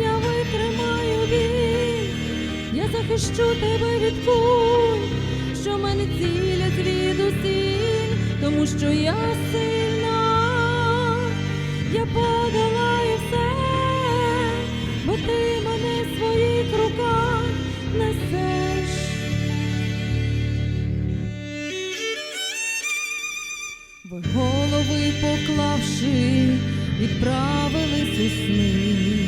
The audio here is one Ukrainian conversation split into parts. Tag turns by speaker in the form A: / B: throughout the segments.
A: я витримаю біль, я захищу тебе від куль, що мене цілять звідусіль, тому що я сильна, я подолаю все, бо ти мене в своїх руках несеш. Ви голови поклавши, відправились у сни,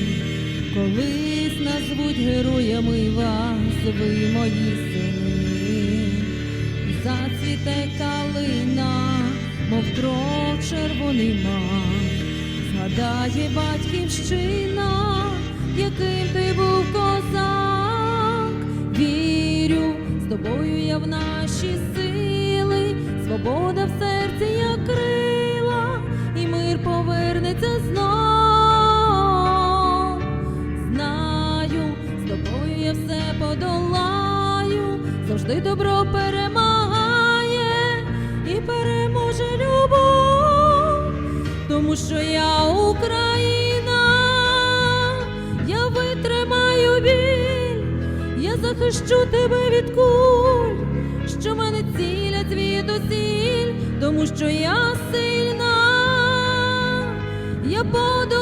A: колись назвуть героями вас, ви мої сини, зацвіте калина, мов кров червоний мак, згадає батьківщина, яким ти був козак, вірю, з тобою я в наші сили, свобода в подолаю, завжди добро перемагає і переможе любов, тому що я Україна, я витримаю біль, я захищу тебе від куль, що мене цілять звідусіль, тому що я сильна, я подолаю